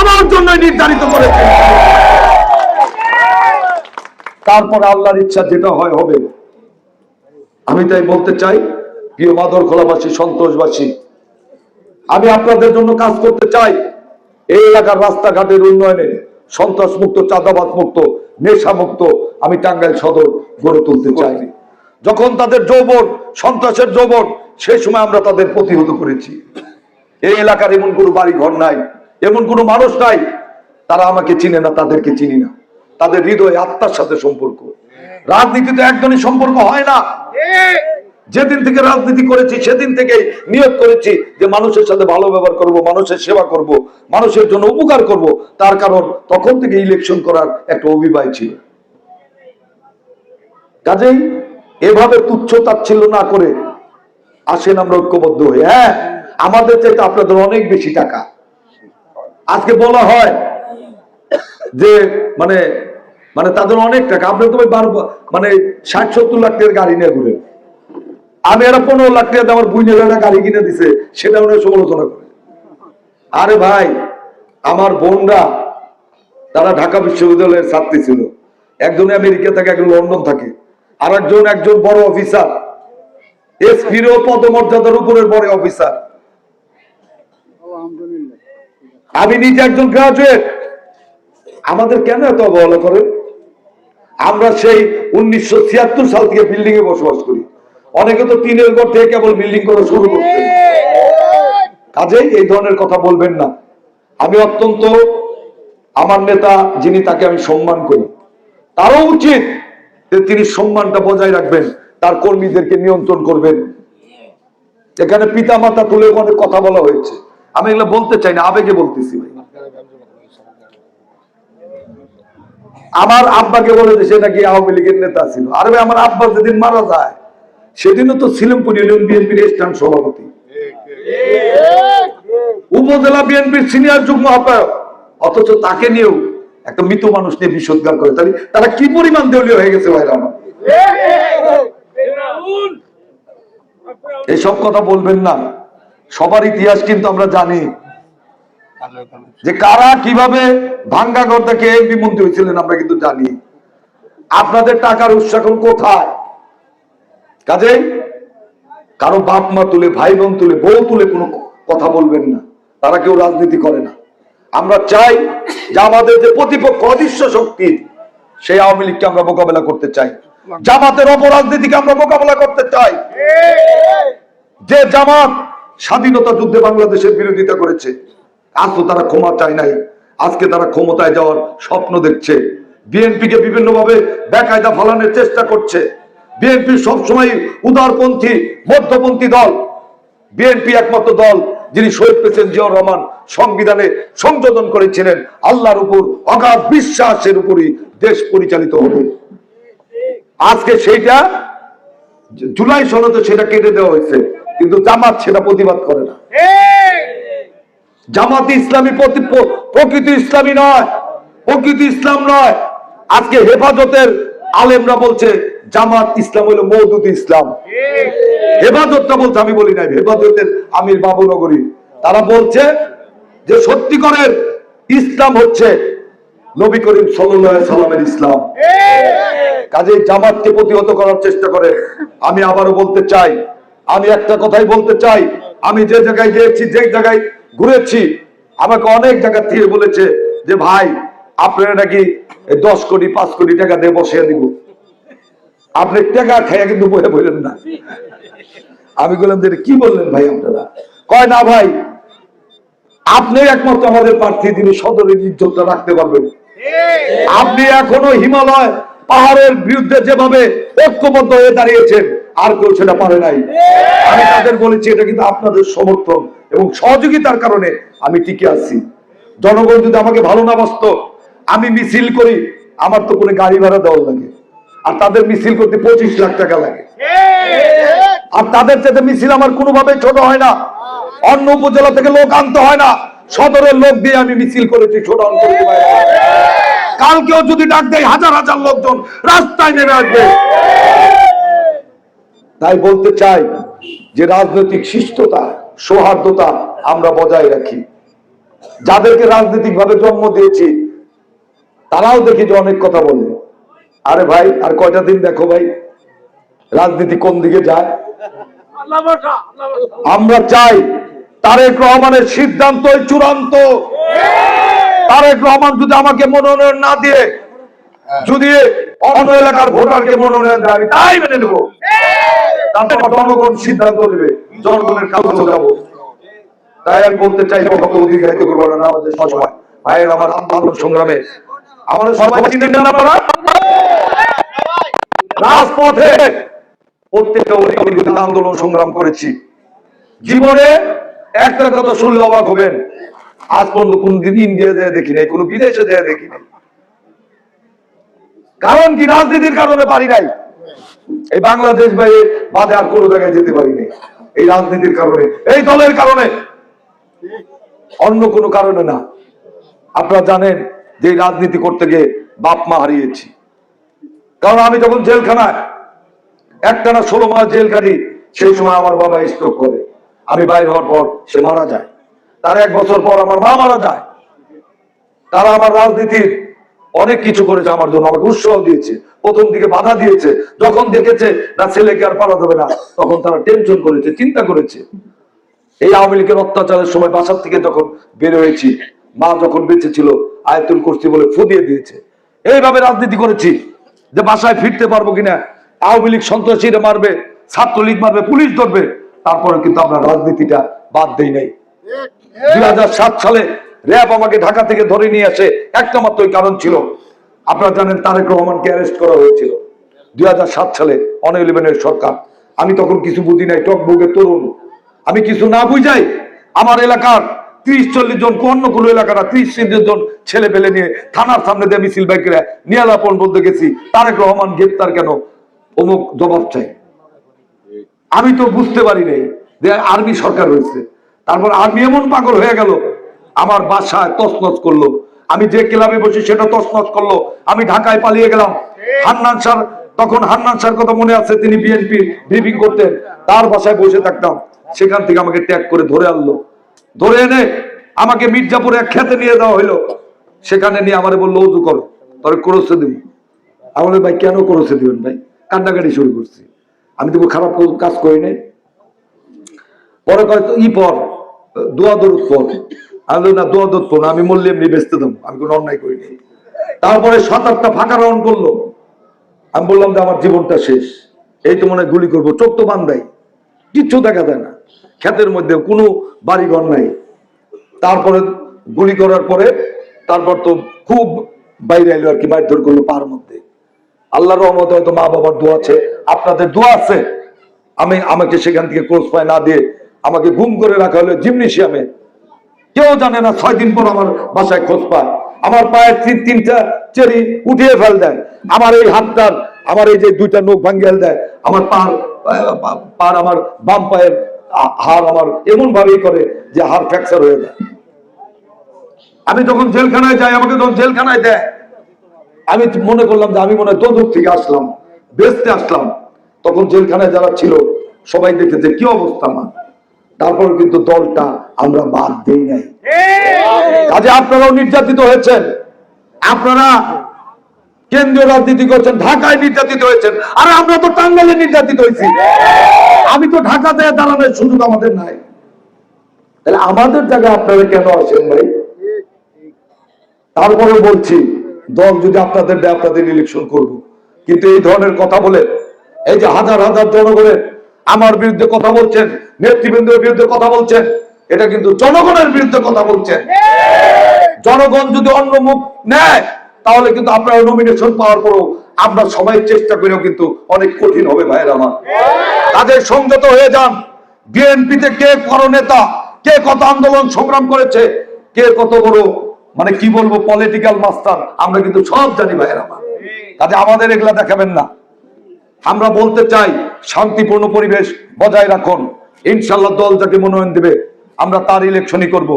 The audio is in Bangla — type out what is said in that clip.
আমার জন্য নির্ধারিত করেছে। তারপরে আল্লাহর ইচ্ছা যেটা হয় হবে। আমি তাই বলতে চাই, প্রিয় মাদর খোলাবাসী সন্তোষবাসী, আমি আপনাদের জন্য কাজ করতে চাই। এই এলাকার রাস্তাঘাটের উন্নয়নে সন্ত্রাস মুক্ত চাঁদাবাদ মুক্ত নেশা মুক্ত আমি টাঙ্গাইল সদর গড়ে তুলতে চাই। যখন তাদের যৌবন, সন্ত্রাসের যৌবন সেই সময় আমরা তাদের প্রতিহত করেছি। এই এলাকার এমন কোনো বাড়ি ঘর নাই। এমন কোনো মানুষ নাই, তারা আমাকে চিনে না, তাদেরকে চিনি না। তাদের হৃদয় আত্মার সাথে সম্পর্ক। রাজনীতিতে একজনই সম্পর্ক হয় না। যেদিন থেকে রাজনীতি করেছি, সেদিন থেকে নিয়োগ করেছি যে মানুষের সাথে ভালো ব্যবহার করব, মানুষের সেবা করব, মানুষের জন্য উপকার করব, তার কারণ তখন থেকে ইলেকশন করার একটা অভিবায় ছিল। কাজেই এভাবে তুচ্ছ তাচ্ছিল্য না করে আসেন আমরা ঐক্যবদ্ধ হয়ে হ্যাঁ আমাদের চাইতে আপনাদের অনেক বেশি টাকা। আজকে বলা হয় যে মানে মানে তাদের অনেক টাকা। আপনি তো বারো মানে ষাট, সত্তর লাখ টাকার গাড়ি নিয়ে ঘুরে আমি এরা পনেরো লাখ টাকা আমার বুঝে একটা গাড়ি কিনে দিছে, সেটা উনি সমালোচনা করে। আরে ভাই, আমার বোনরা, তারা ঢাকা বিশ্ববিদ্যালয়ের ছাত্রী ছিল। একজন আমেরিকা থাকে, একজন লন্ডন থাকে। আর একজন একজন বড় অফিসার এসপিরও পদমর্যাদার উপরের বড় অফিসার আমি নিজে একজন গ্রাজুয়েট আমাদের কেন এত অবহেলা করেন? আমরা সেই উনিশশো ছিয়াত্তর সাল থেকে বিল্ডিং এ বসবাস করি। অনেকে তো তিনের ঘর থেকে কেবল বিল্ডিং করা শুরু করছে কাজেই এই ধরনের কথা বলবেন না। আমি অত্যন্ত, আমার নেতা যিনি তাকে আমি সম্মান করি, তারও উচিত যে তিনি সম্মানটা বজায় রাখবেন, তার কর্মীদেরকে নিয়ন্ত্রণ করবেন। এখানে পিতা মাতা তুলে অনেক কথা বলা হয়েছে। আমি এগুলো বলতে চাই না আবেগে বলতেছি ভাই আমার আব্বাকে বলে যে সে নাকি আওয়ামী লীগের নেতা ছিল আর ভাই আমার আব্বা যেদিন মারা যায় সেদিনও তো সিলিমপুর ইউনিয়ন বিএনপির স্থান সভাপতি উপজেলা বিএনপির সিনিয়র যুগ্ম আহ্বায়ক অথচ তাকে নিয়েও একটা মৃত মানুষ নিয়ে বিষোদ্গার করে তাহলে তারা কি পরিমাণ দেউলীয় হয়ে গেছে ভাইরা আমার এসব কথা বলবেন না সবার ইতিহাস কিন্তু আমরা জানি। যে কারা কীভাবে ভাঙ্গা ঘর থেকে এমপি মন্ত্রী হয়েছিলেন আমরা কিন্তু জানি। আপনাদের টাকার উৎস এখন কোথায়? কাজেই কারও বাপ মা তুলে ভাই বোন তুলে বউ তুলে কোনো কথা বলবেন না। তারা কেউ রাজনীতি করে না। আমরা চাই যে আমাদের যে প্রতিপক্ষ অদৃশ্য শক্তি সেই আওয়ামী লীগকে আমরা মোকাবেলা করতে চাই। জামাতের অপরাজনীতিকে আমরা মোকাবেলা করতে চাই। যে জামাত স্বাধীনতা যুদ্ধে বাংলাদেশের বিরোধিতা করেছে। আজ তো তারা ক্ষমা চায় নাই। আজকে তারা ক্ষমতায় যাওয়ার স্বপ্ন দেখছে। বিএনপিকে বিভিন্ন ভাবে বেকায়দা ফলানোর চেষ্টা করছে। বিএনপি সবসময় উদারপন্থী, মধ্যপন্থী দল। বিএনপি একমাত্র দল যিনি শহীদ প্রেসিডেন্ট জিয়াউর রহমান সংবিধানে সংযোজন করেছিলেন। আল্লাহর উপর অগাধ বিশ্বাসের উপরই দেশ পরিচালিত হবে। আজকে সেইটা, জুলাই সনদে সেটা কেটে দেওয়া হয়েছে। কিন্তু জামাত সেটা প্রতিবাদ করে না। জামাত ইসলামী প্রতি- প্র- প্রকৃত ইসলামী নয়, প্রকৃত ইসলাম নয়। আজকে হেফাজতের আলেমরা বলছে, জামাত ইসলাম হলো মৌদুদ ইসলাম। হেফাজতটা বলছে আমি বলি নাই, হেফাজতের আমির বাবুনগরী। তারা বলছে যে সত্যি সত্যিকরের ইসলাম হচ্ছে নবী করিম সাল্লামের ইসলাম। কাজে জামাতকে প্রতিহত করার চেষ্টা করে। আমি আবারও বলতে চাই আমি একটা কথাই বলতে চাই। আমি যে জায়গায় গিয়েছি, যে জায়গায় ঘুরেছি, আমাকে অনেক জায়গা থেকে বলেছে যে, ভাই, আপনারা নাকি দশ কোটি, পাঁচ কোটি টাকা দিয়ে বসিয়ে দিব। আপনি টাকা খাইয়া কিন্তু বয়ে বললেন না। আমি বললাম যে কি বললেন ভাই আপনারা? কয়, না ভাই, আপনি একমাত্র আমাদের প্রার্থী, যিনি সদরের ইজ্জতটা রাখতে পারবেন। আপনি এখনও হিমালয় পাহাড়ের বিরুদ্ধে যেভাবে ঐক্যবদ্ধ হয়ে দাঁড়িয়েছেন আর কেউ সেটা পারে নাই। আমি তাদের বলেছি এটা কিন্তু আপনাদের সমর্থন এবং সহযোগিতার কারণে আমি টিকে আছি। জনগণ যদি আমাকে ভালো না বাসত আমি মিছিল করি আমার তো কোনো গাড়ি ভাড়া দেওয়া লাগে। আর তাদের মিছিল করতে পঁচিশ লাখ টাকা লাগে। আর তাদের সাথে মিছিল আমার কোনোভাবে ছোট হয় না। অন্য উপজেলা থেকে লোক আনতে হয় না। সদরের লোক দিয়ে আমি মিছিল করেছি ছোট। কালকেও যদি ডাক দেয় হাজার হাজার লোকজন রাস্তায় নেমে আসবে। তাই বলতে চাই যে রাজনৈতিক শিষ্টতা, সৌহার্দ্যতা আমরা বজায় রাখি। যাদেরকে রাজনৈতিক ভাবে জন্ম দিয়েছি, তারাও দেখি যে অনেক কথা বলে। আরে ভাই, আর কয়টা দিন দেখো ভাই, রাজনীতি কোন দিকে যায়? আমরা চাই তারেক রহমানের সিদ্ধান্তই চূড়ান্ত। তারেক রহমান যদি আমাকে মনোনয়ন না দিয়ে, যদি অন্য এলাকার ভোটারকে মনোনয়ন দেয়, আমি তাই মেনে নেব। আন্দোলন সংগ্রামে করেছি। জীবনে একটা কথা শুনলে অবাক হবেন। আজ পর্যন্ত কোন কোনদিন ইন্ডিয়া দেয়া দেখি নাই, কোনো বিদেশে দেয়া দেখি নাই। কারণ কি? রাজনীতির কারণে পারি নাই। এই বাংলাদেশ বাইরে বাদে আর কোনো জায়গায় যেতে পারি নাই। এই রাজনীতির কারণে, এই দলের কারণে। অন্য কোনো কারণে না। আপনারা জানেন যে রাজনীতি করতে গিয়ে বাপ মা হারিয়েছি। কারণ আমি যখন জেলখানায়, একটানা ষোলো মাস জেল কাটি সেই সময় আমার বাবা স্ট্রোক করে। আমি বাইর হওয়ার পর সে মারা যায়। তার এক বছর পর আমার মা মারা যায়। তারা আমার রাজনীতির অনেক কিছু করেছে আমার জন্য আমাকে উৎসাহ দিয়েছে প্রথম দিকে বাধা দিয়েছে যখন দেখেছে না ছেলেকে আর পারা যাবে না তখন তারা টেনশন করেছে চিন্তা করেছে। এই আওয়ামী লীগের অত্যাচারের সময় বাসার থেকে যখন বের হয়েছি মা যখন বেঁচে ছিল আয়তুল করছি বলে ফু দিয়ে দিয়েছে। এইভাবে রাজনীতি করেছি যে বাসায় ফিরতে পারব কিনা আওয়ামী লীগ সন্ত্রাসীরা মারবে ছাত্রলীগ মারবে পুলিশ ধরবে তারপরে কিন্তু আমরা রাজনীতিটা বাদ দেই নাই। দুই হাজার সাত সালে র্যাব আমাকে ঢাকা থেকে ধরে নিয়ে আসে। একটা মাত্রই কারণ ছিল। আপনারা জানেন তারেক রহমানকে অ্যারেস্ট করা হয়েছিল। দুই সালে অন ইলেভেনের সরকার। আমি তখন কিছু বুঝি নাই টকবুকে তরুণ। আমি কিছু না বুঝাই আমার এলাকার ত্রিশ, চল্লিশ জন অন্য কোনো এলাকার ত্রিশ, চল্লিশ জন ছেলে পেলে নিয়ে থানার সামনে দিয়ে মিছিল বাইকেরা নিয়ালাপন বলতে গেছি। তারেক রহমান গ্রেপ্তার কেন? অমুক জবাব চাই। আমি তো বুঝতে পারি নাই যে আর্মি সরকার হয়েছে। তারপর আর্মি এমন পাগল হয়ে গেল আমার বাসায় তছনছ করল। আমি যে ক্লাবে বসি সেটা তছনছ করল। আমি ঢাকায় পালিয়ে গেলাম। হান্নান স্যার, তখন হান্নান স্যার কথা মনে আছে, তিনি বিএনপি ব্রিফিং করতেন। তার বাসায় বসে থাকতাম। সেখান থেকে আমাকে ট্যাগ করে ধরে আনলো। ধরে এনে আমাকে মির্জাপুরে এক খেতে নিয়ে দেওয়া হইল। সেখানে নিয়ে আমার বলল উজু করো তবে করছে দিব। আমাদের ভাই, কেন করছে দিবেন ভাই? কান্নাকাটি শুরু করছি। আমি তো খারাপ কাজ করি নাই। পরে কয়, ই পর, দোয়া দরুদ পর। আমি না দোয়া পর না, আমি মরলে এমনি বেচতে দেবো আমি কোনো অন্যায় করি নাই তারপরে সাত আটটা ফাঁকা রাউন্ড করল। আমি বললাম যে আমার জীবনটা শেষ। এই তো মনে গুলি করব চোখ তো বান্ধাই। কিচ্ছু দেখা যায় না। ক্ষেতের মধ্যে কোনো বাড়িঘর নাই। তারপরে গুলি করার পরে তারপর তো খুব বাইরে এলো আর কি মারধর করল পাহাড় মধ্যে। আল্লাহর রহমতে হয়তো মা বাবার দোয়া আছে আপনাদের দোয়া আছে। আমি আমাকে সেখান থেকে ক্রোজ পায় না দিয়ে আমাকে গুম করে রাখা হলো জিমনেশিয়ামে। কেউ জানে না ছয় দিন পর আমার বাসায় খোঁজ পায়। আমার পায়ের তিন তিনটা চেরি উঠিয়ে ফেল দেয়। আমার এই হাতটার, আমার এই যে দুইটা নখ ভাঙ্গিয়ে দেয়। আমার পার আমার বাম পায়ের হাড় আমার এমন ভাবেই করে যে হাড় ফ্র্যাকচার হয়ে যায়। আমি যখন জেলখানায় যাই, আমাকে যখন জেলখানায় দেয়, আমি মনে করলাম যে আমি মনে হয় দোদক থেকে আসলাম বেসতে আসলাম। তখন জেলখানায় যারা ছিল, সবাই দেখেছে, কি অবস্থা আমার তারপর কিন্তু দলটা আমরা বাদ দেই নাই। কাজে আপনারাও নির্যাতিত হয়েছেন। আপনারা কেন্দ্রীয় রাজনীতি করছেন, ঢাকায় নির্যাতিত হয়েছেন। আর আমরা তো টাঙ্গাইলে নির্যাতিত হয়েছি। আমি তো ঢাকাতে দাঁড়ানোর সুযোগ আমাদের নাই। তাহলে আমাদের জায়গায় আপনারা কেন আসেন ভাই? তারপরে বলছি, দল যদি আপনাদের আপনাদের ইলেকশন করব। কিন্তু এই ধরনের কথা বলে, এই যে হাজার হাজার জনগণের আমার বিরুদ্ধে কথা বলছেন নেতৃবৃন্দের বিরুদ্ধে কথা বলছেন, এটা কিন্তু জনগণের বিরুদ্ধে কথা বলছেন। জনগণ যদি অন্য মুখ নেয়, তাহলে কিন্তু আপনারা নমিনেশন পাওয়ার পরও আমরা সবাই চেষ্টা করেও কিন্তু অনেক কঠিন হবে ভাইয়ের আমার। তাদের সংযত হয়ে যান। বিএনপিতে কে বড় নেতা, কে কত আন্দোলন সংগ্রাম করেছে, কে কত বড় মানে কি বলব পলিটিক্যাল মাস্টার আমরা কিন্তু সব জানি ভাইয়ের আমার। কাজে আমাদের এগুলা দেখাবেন না। আমরা বলতে চাই, শান্তিপূর্ণ পরিবেশ বজায় রাখুন। ইনশাল্লাহ দল যাকে মনোনয়ন দেবে, আমরা তার ইলেকশনই করব।